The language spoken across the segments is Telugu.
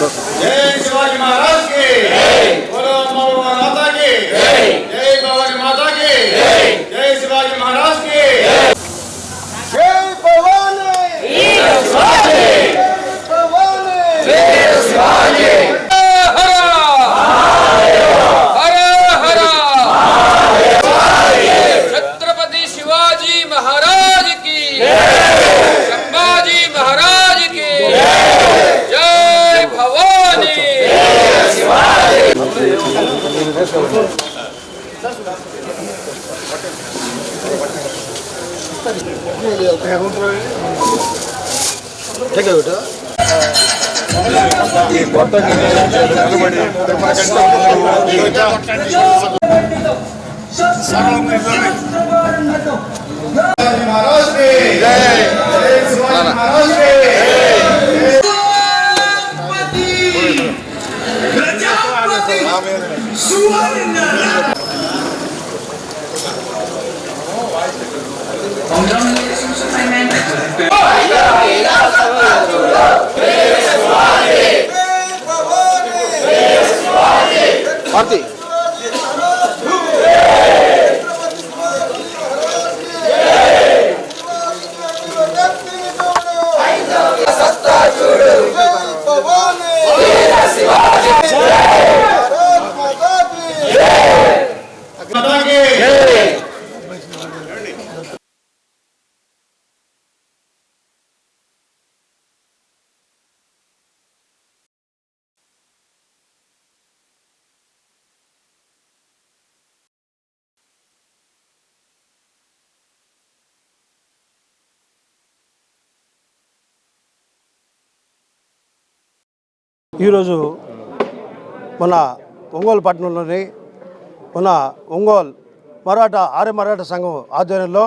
జై శివాజీ మహారాజ్కి శివాజీ మహారాజ్కి జై జై శివాజీ మహారాజ్కి మాతా ఈరోజు మన ఒంగోలు పట్టణంలోని మన ఒంగోలు మరాఠా ఆర్య మరాఠా సంఘం ఆధ్వర్యంలో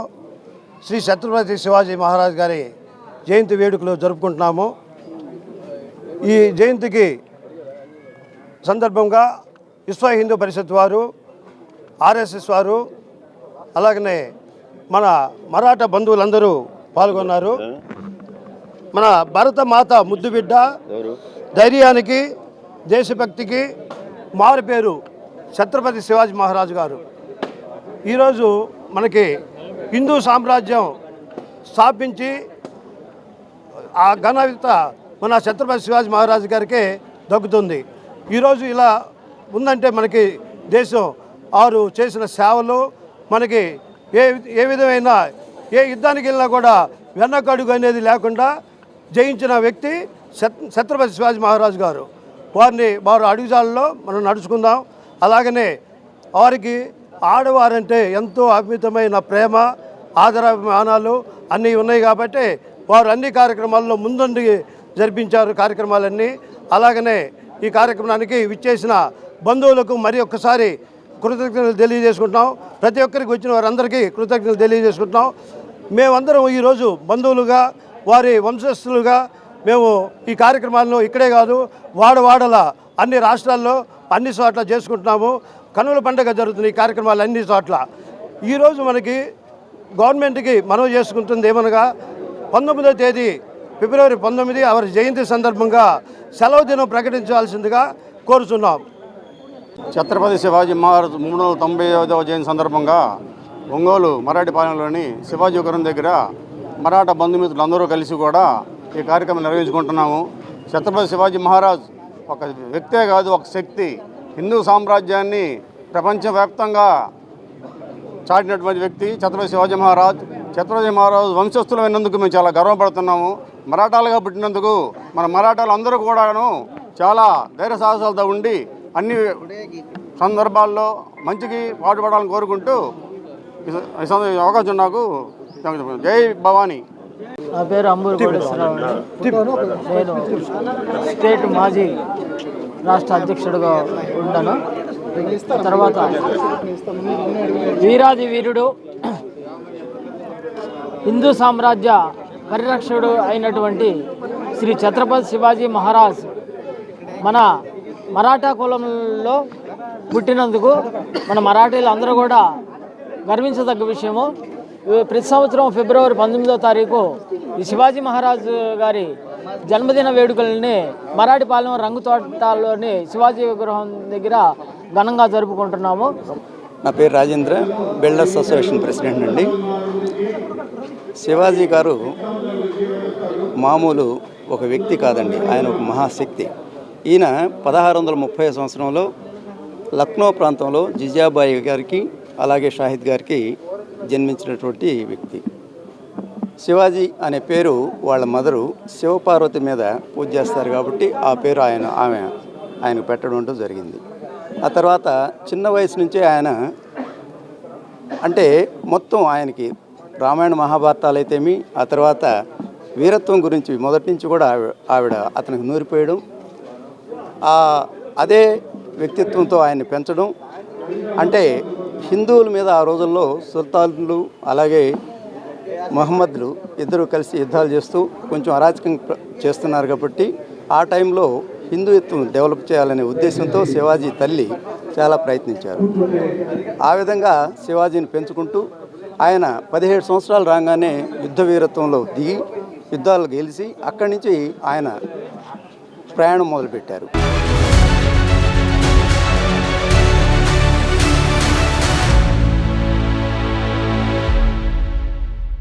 శ్రీ ఛత్రపతి శివాజీ మహారాజ్ గారి జయంతి వేడుకలు జరుపుకుంటున్నాము. ఈ జయంతికి సందర్భంగా విశ్వ హిందూ పరిషత్ వారు ఆర్ఎస్ఎస్ వారు అలాగనే మన మరాఠా బంధువులందరూ పాల్గొన్నారు. మన భరత మాత ముద్దు బిడ్డ ధైర్యానికి దేశభక్తికి మారు పేరు ఛత్రపతి శివాజీ మహారాజు గారు. ఈరోజు మనకి హిందూ సామ్రాజ్యం స్థాపించి ఆ ఘనత మన ఛత్రపతి శివాజీ మహారాజు గారికే దక్కుతుంది. ఈరోజు ఇలా ఉందంటే మనకి దేశం వారు చేసిన సేవలు మనకి ఏ ఏ విధమైన ఏ యుద్ధానికి వెళ్ళినా కూడా వెన్నకడుగు అనేది లేకుండా జయించిన వ్యక్తి ఛత్రపతి శివాజీ మహారాజు గారు. వారిని వారు అడుగుజాలలో మనం నడుచుకుందాం. అలాగనే వారికి ఆడవారంటే ఎంతో అమితమైన ప్రేమ ఆదరాభిమానాలు అన్నీ ఉన్నాయి కాబట్టి వారు అన్ని కార్యక్రమాల్లో ముందుండి జరిపించారు కార్యక్రమాలన్నీ. అలాగనే ఈ కార్యక్రమానికి విచ్చేసిన బంధువులకు మరి ఒక్కసారి కృతజ్ఞతలు తెలియజేసుకుంటున్నాం. ప్రతి ఒక్కరికి వచ్చిన వారందరికీ కృతజ్ఞతలు తెలియజేసుకుంటున్నాం. మేమందరం ఈరోజు బంధువులుగా వారి వంశస్థులుగా మేము ఈ కార్యక్రమాలను ఇక్కడే కాదు వాడవాడల అన్ని రాష్ట్రాల్లో అన్ని చోట్ల చేసుకుంటున్నాము. కనుల పండుగ జరుగుతుంది ఈ కార్యక్రమాలు అన్ని చోట్ల. ఈరోజు మనకి గవర్నమెంట్కి మనవి చేసుకుంటుంది ఏమనగా పంతొమ్మిదో తేదీ ఫిబ్రవరి పంతొమ్మిది వారి జయంతి సందర్భంగా సెలవు దినం ప్రకటించాల్సిందిగా కోరుచున్నాం. ఛత్రపతి శివాజీ మహారాజు మూడు వందల తొంభై ఐదవ జయంతి సందర్భంగా ఒంగోలు మరాఠీపాలెంలోని శివాజీపురం దగ్గర మరాఠా బంధుమిత్రులు అందరూ కలిసి కూడా ఈ కార్యక్రమం నిర్వహించుకుంటున్నాము. ఛత్రపతి శివాజీ మహారాజ్ ఒక వ్యక్తే కాదు ఒక శక్తి. హిందూ సామ్రాజ్యాన్ని ప్రపంచవ్యాప్తంగా చాటినటువంటి వ్యక్తి ఛత్రపతి శివాజీ మహారాజ్. ఛత్రపతి మహారాజ్ వంశస్థులమైనందుకు మేము చాలా గర్వపడుతున్నాము. మరాఠాలుగా పుట్టినందుకు మన మరాఠాలు అందరూ కూడాను చాలా ధైర్య సాహసాలతో ఉండి అన్ని సందర్భాల్లో మంచికి పాటుపడాలని కోరుకుంటూ ఈ స- అవకాశం నాకు జై భవానీ. నా పేరు అంబూరు కోటేశ్వరరావు నేను స్టేట్ మాజీ రాష్ట్ర అధ్యక్షుడిగా ఉంటాను తర్వాత వీరాది వీరుడు హిందూ సామ్రాజ్య పరిరక్షకుడు అయినటువంటి శ్రీ ఛత్రపతి శివాజీ మహారాజ్ మన మరాఠా కులంలో పుట్టినందుకు మన మరాఠీలు అందరూ కూడా గర్వించదగ్గ విషయము. ప్రతి సంవత్సరం ఫిబ్రవరి పంతొమ్మిదో తారీఖు ఈ శివాజీ మహారాజ్ గారి జన్మదిన వేడుకల్ని మరాఠీపాలెం రంగుతోటలోని శివాజీ విగ్రహం దగ్గర ఘనంగా జరుపుకుంటున్నాము. నా పేరు రాజేంద్ర బిల్డర్స్ అసోసియేషన్ ప్రెసిడెంట్ అండి. శివాజీ గారు మామూలు ఒక వ్యక్తి కాదండి ఆయన ఒక మహాశక్తి. ఈయన పదహారు వందల ముప్పై సంవత్సరంలో లక్నో ప్రాంతంలో జిజాబాయి గారికి అలాగే షాహిద్ గారికి జన్మించినటువంటి వ్యక్తి. శివాజీ అనే పేరు వాళ్ళ మదరు శివపార్వతి మీద పూజ చేస్తారు కాబట్టి ఆ పేరు ఆయన ఆమె ఆయనకు పెట్టడం జరిగింది. ఆ తర్వాత చిన్న వయసు నుంచే ఆయన అంటే మొత్తం ఆయనకి రామాయణ మహాభారతాలు అయితేమి ఆ తర్వాత వీరత్వం గురించి మొదటి నుంచి కూడా ఆవిడ అతనికి నూరిపోయడం అదే వ్యక్తిత్వంతో ఆయన్ని పెంచడం అంటే హిందువుల మీద ఆ రోజుల్లో సుల్తాన్లు అలాగే మహమ్మద్లు ఇద్దరు కలిసి యుద్ధాలు చేస్తూ కొంచెం అరాచకం చేస్తున్నారు కాబట్టి ఆ టైంలో హిందుత్వం డెవలప్ చేయాలనే ఉద్దేశంతో శివాజీ తల్లి చాలా ప్రయత్నించారు. ఆ విధంగా శివాజీని పెంచుకుంటూ ఆయన పదిహేడు సంవత్సరాలు రాగానే యుద్ధ వీరత్వంలో దిగి యుద్ధాలు గెలిచి అక్కడి నుంచి ఆయన ప్రయాణం మొదలుపెట్టారు.